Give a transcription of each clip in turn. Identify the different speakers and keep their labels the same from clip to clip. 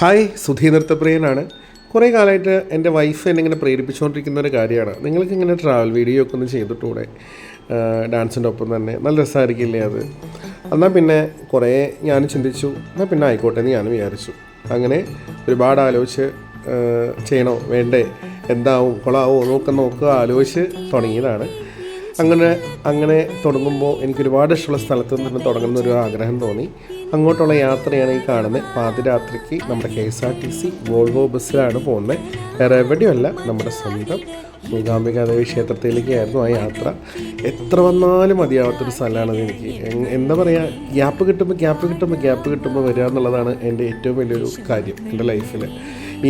Speaker 1: Hi Sudhi നൃത്തപ്രിയനാണ്. കുറേ കാലമായിട്ട് എന്റെ വൈഫ് എന്നെ ഇങ്ങനെ പ്രേരിപ്പിച്ചുകൊണ്ടിരിക്കുന്ന ഒരു കാര്യമാണ്. നിങ്ങൾക്ക് ഇങ്ങനെ ട്രാവൽ വീഡിയോ ഒക്കെ ഒന്ന് ചെയ്തിട്ടൂടെ? ഡാൻസിന്റെ ഒപ്പം തന്നെ. നല്ല രസമായിരിക്കില്ലേ അത്? എന്നാൽ പിന്നെ കുറേ ഞാൻ ചിന്തിച്ചു എന്നാൽ പിന്നെ ആയിക്കോട്ടെ എന്ന് ഞാനും വിചാരിച്ചു. അങ്ങനെ ഒരുപാട് ആലോചിച്ച് ചെയ്യണോ? വേണ്ടേ? എന്താവും? കൊളാവോ നോക്ക നോക്കുക ആലോചിച്ച് തുടങ്ങിയതാണ്. അങ്ങനെ അങ്ങനെ തുടങ്ങുമ്പോൾ എനിക്ക് ഒരുപാട് ഇഷ്ടമുള്ള സ്ഥലത്ത് നിന്ന് തുടങ്ങുന്ന ഒരു ആഗ്രഹം തോന്നി. അങ്ങോട്ടുള്ള യാത്രയാണ് ഈ കാണുന്നത്. പാതിരാത്രിക്ക് നമ്മുടെ K S R T C Volvo ബസ്സിലാണ് പോകുന്നത്. വേറെ എവിടെയുമല്ല നമ്മുടെ സ്വന്തം മൂകാംബിക ദേവി ക്ഷേത്രത്തിലേക്കായിരുന്നു ആ യാത്ര. എത്ര വന്നാലും മതിയാവാത്തൊരു സ്ഥലമാണത് എനിക്ക്. എന്താ പറയുക ഗ്യാപ്പ് കിട്ടുമ്പോൾ ഗ്യാപ്പ് കിട്ടുമ്പോൾ ഗ്യാപ്പ് കിട്ടുമ്പോൾ വരിക എന്നുള്ളതാണ് എന്റെ ഏറ്റവും വലിയൊരു കാര്യം എന്റെ ലൈഫിൽ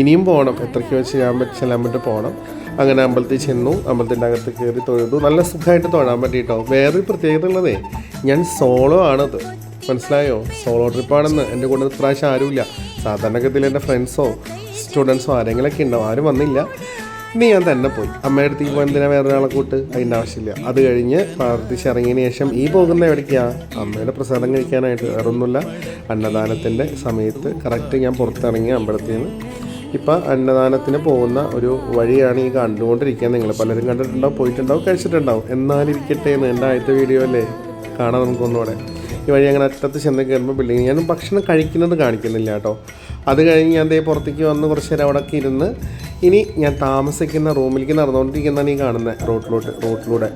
Speaker 1: ഇനിയും പോകണം. എത്രയ്ക്ക് വെച്ച് ഞാൻ ചെല്ലാൻ പറ്റും പോകണം. അങ്ങനെ അമ്പലത്തിൽ ചെന്നു അമ്പലത്തിന്റെ അകത്ത് കയറി തൊഴുതു. നല്ല സുഖമായിട്ട് തൊഴാൻ പറ്റിയിട്ടോ? വേറൊരു പ്രത്യേകത ഉള്ളതേ ഞാൻ സോളോ ആണത്. മനസ്സിലായോ? സോളോ ട്രിപ്പാണെന്ന് എന്റെ കൂടെ ഇപ്രാവശ്യം ആരുമില്ല. സാധാരണഗതിയിൽ എന്റെ ഫ്രണ്ട്സോ സ്റ്റുഡൻസോ ആരെങ്കിലൊക്കെ ഉണ്ടാവും. ആരും വന്നില്ല. ഇനി ഞാൻ തന്നെ പോയി. അമ്മയുടെ അടുത്തേക്ക് പോയി എന്തിനാ വേറൊരാളെ കൂട്ട്. അതിന്റെ ആവശ്യമില്ല. അത് കഴിഞ്ഞ് പ്രാർത്ഥിച്ച് ഇറങ്ങിയതിന് ശേഷം ഈ പോകുന്ന എവിടേക്കാണ് അമ്മയുടെ പ്രസാദം കഴിക്കാനായിട്ട്. വേറൊന്നുമില്ല. അന്നദാനത്തിന്റെ സമയത്ത് കറക്റ്റ് ഞാൻ പുറത്തിറങ്ങി അമ്പലത്തിൽ നിന്ന്. ഇപ്പം അന്നദാനത്തിന് പോകുന്ന ഒരു വഴിയാണ് ഈ കണ്ടുകൊണ്ടിരിക്കുക നിങ്ങൾ പലരും കണ്ടിട്ടുണ്ടാവും പോയിട്ടുണ്ടാവും കഴിച്ചിട്ടുണ്ടാവും. എന്നാലിരിക്കട്ടെ എന്ന് എന്റെ ആദ്യത്തെ വീഡിയോ അല്ലേ? കാണാം നമുക്കൊന്നുകൂടെ ഈ വഴി അങ്ങനെ അറ്റത്ത് ചെന്ന് കയറുമ്പോൾ ബിൽഡിങ് ഞാൻ ഭക്ഷണം കഴിക്കുന്നത് കാണിക്കുന്നില്ല കേട്ടോ. അത് കഴിഞ്ഞ് ഞാൻ ദേ പുറത്തേക്ക് വന്ന് കുറച്ച് നേരം അവിടെ ഇരുന്ന് ഇനി ഞാൻ താമസിക്കുന്ന റൂമിലേക്ക് നടന്നുകൊണ്ടിരിക്കുന്നതാണ് ഈ കാണുന്നത് റോട്ടിലോട്ട് റോട്ടിലൂടെ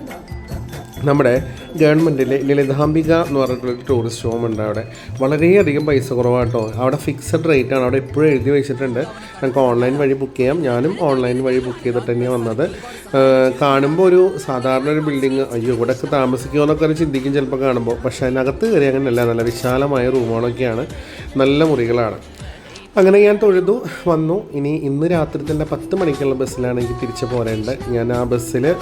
Speaker 1: നമ്മുടെ ഗവൺമെന്റിലെ ലളിതാംബിക എന്ന് പറഞ്ഞിട്ടുള്ള ടൂറിസ്റ്റ് ഹോം ഉണ്ട് അവിടെ. വളരെയധികം പൈസ കുറവാട്ടോ. അവിടെ ഫിക്സഡ് റേറ്റ് ആണ്. അവിടെ ഇപ്പോഴും എഴുതി വെച്ചിട്ടുണ്ട്. നമുക്ക് ഓൺലൈൻ വഴി ബുക്ക് ചെയ്യാം. ഞാനും ഓൺലൈൻ വഴി ബുക്ക് ചെയ്തിട്ട് തന്നെയാണ് വന്നത്. കാണുമ്പോൾ ഒരു സാധാരണ ഒരു ബിൽഡിങ് അയ്യോ ഇവിടെയൊക്കെ താമസിക്കുമോ എന്നൊക്കെ ഒരു ചിന്തിക്കും ചിലപ്പോൾ കാണുമ്പോൾ പക്ഷേ അതിനകത്ത് കയറി അങ്ങനെയല്ല നല്ല വിശാലമായ റൂമുകളൊക്കെയാണ്. നല്ല മുറികളാണ്. അങ്ങനെ ഞാൻ തൊഴുതു വന്നു. ഇനി ഇന്ന് രാത്രി തന്നെ പത്ത് മണിക്കുള്ള ബസ്സിലാണ് എനിക്ക് തിരിച്ചു പോരേണ്ടത്. ഞാൻ ആ ബസ്സിൽ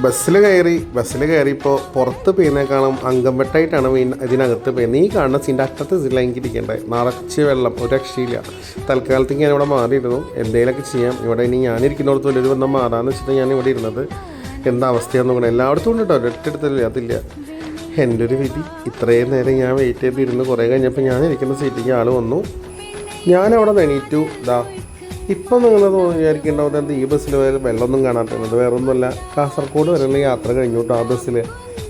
Speaker 1: ബസ്സിൽ കയറി ബസ്സിൽ കയറിയപ്പോൾ പുറത്ത് പെയ്യുന്നേക്കാളും കാണും വെട്ടായിട്ടാണ് വീണ് ഇതിനകത്ത് പെയ്യുന്നത്. ഈ കാണുന്ന സീന്റെ അറ്റത്തെ സീറ്റിൽ എനിക്ക് ഇരിക്കേണ്ടത് നിറച്ച് വെള്ളം ഒരു രക്ഷയില്ല. തൽക്കാലത്തേക്ക് ഞാൻ ഇവിടെ മാറിയിരുന്നു. എന്തെങ്കിലുമൊക്കെ ചെയ്യാം. ഇവിടെ ഇനി ഞാനിരിക്കുന്നിടത്ത് വലിയൊരു ബന്ധം മാറാമെന്ന് വെച്ചിട്ട് ഞാൻ ഇവിടെ ഇരുന്നത്. എന്താ അവസ്ഥയാണെന്ന് നോക്കണം. എല്ലായിടത്തും ഉണ്ട് കേട്ടോ. ഒരൊറ്റടുത്തല്ലേ അതില്ല. എന്റെ ഒരു വിധി. ഇത്രയും നേരം ഞാൻ വെയിറ്റ് ചെയ്തിരുന്നു. കുറേ കഴിഞ്ഞപ്പോൾ ഞാൻ ഇരിക്കുന്ന സീറ്റിലേക്ക് ആൾ വന്നു. ഞാനവിടെ എണീറ്റു. ഇതാ ഇപ്പം നിങ്ങൾ വിചാരിക്കേണ്ടത് എന്താ? ഈ ബസ്സിൽ വെള്ളമൊന്നും കാണാത്തത് വേറെ ഒന്നുമല്ല കാസർഗോഡ് വരെയുള്ള യാത്ര കഴിഞ്ഞോട്ടോ ആ ബസ്സിൽ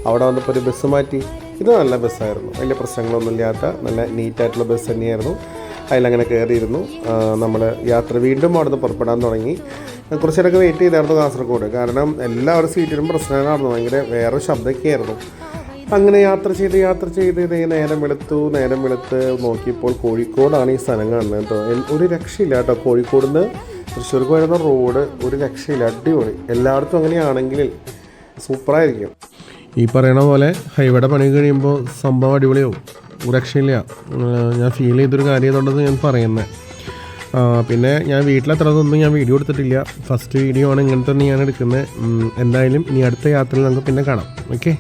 Speaker 1: അവിടെ വന്നപ്പോൾ ഒരു ബസ് മാറ്റി. ഇത് നല്ല ബസ്സായിരുന്നു. വലിയ പ്രശ്നങ്ങളൊന്നും ഇല്ലാത്ത നല്ല നീറ്റായിട്ടുള്ള ബസ് തന്നെയായിരുന്നു. അതിലങ്ങനെ കയറിയിരുന്നു. നമ്മൾ യാത്ര വീണ്ടും അവിടെ നിന്ന് പുറപ്പെടാൻ തുടങ്ങി. കുറച്ച് നേരമൊക്കെ വെയിറ്റ് ചെയ്തായിരുന്നു കാസർഗോഡ്. കാരണം എല്ലാവരും സീറ്റിലും പ്രശ്നങ്ങളായിരുന്നു. ഭയങ്കര വേറെ ശബ്ദമൊക്കെ ആയിരുന്നു അങ്ങനെ യാത്ര ചെയ്ത് യാത്ര ചെയ്ത് ഇതേ നേരം വെളുത്തു നേരം വെളുത്ത് നോക്കിയപ്പോൾ കോഴിക്കോടാണ് ഈ സ്ഥലം കാണുന്നത് കേട്ടോ. ഒരു രക്ഷയില്ല കേട്ടോ കോഴിക്കോട് നിന്ന് തൃശ്ശൂർക്ക് വരുന്ന റോഡ് ഒരു രക്ഷയില്ല അടിപൊളി. എല്ലായിടത്തും അങ്ങനെയാണെങ്കിൽ സൂപ്പറായിരിക്കും. ഈ പറയണ പോലെ ഹൈവേയുടെ പണി കഴിയുമ്പോൾ സംഭവം അടിപൊളിയാവും. രക്ഷയില്ല. ഞാൻ ഫീൽ ചെയ്തൊരു കാര്യം ഉണ്ടെന്ന് ഞാൻ പറയുന്നത് പിന്നെ ഞാൻ വീട്ടിലെത്രതൊന്നും ഞാൻ വീഡിയോ എടുത്തിട്ടില്ല. ഫസ്റ്റ് വീഡിയോ ആണ് ഇങ്ങനത്തെ ഞാൻ എടുക്കുന്നത് എന്തായാലും ഇനി അടുത്ത യാത്രയിൽ നമുക്ക് പിന്നെ കാണാം. ഓക്കെ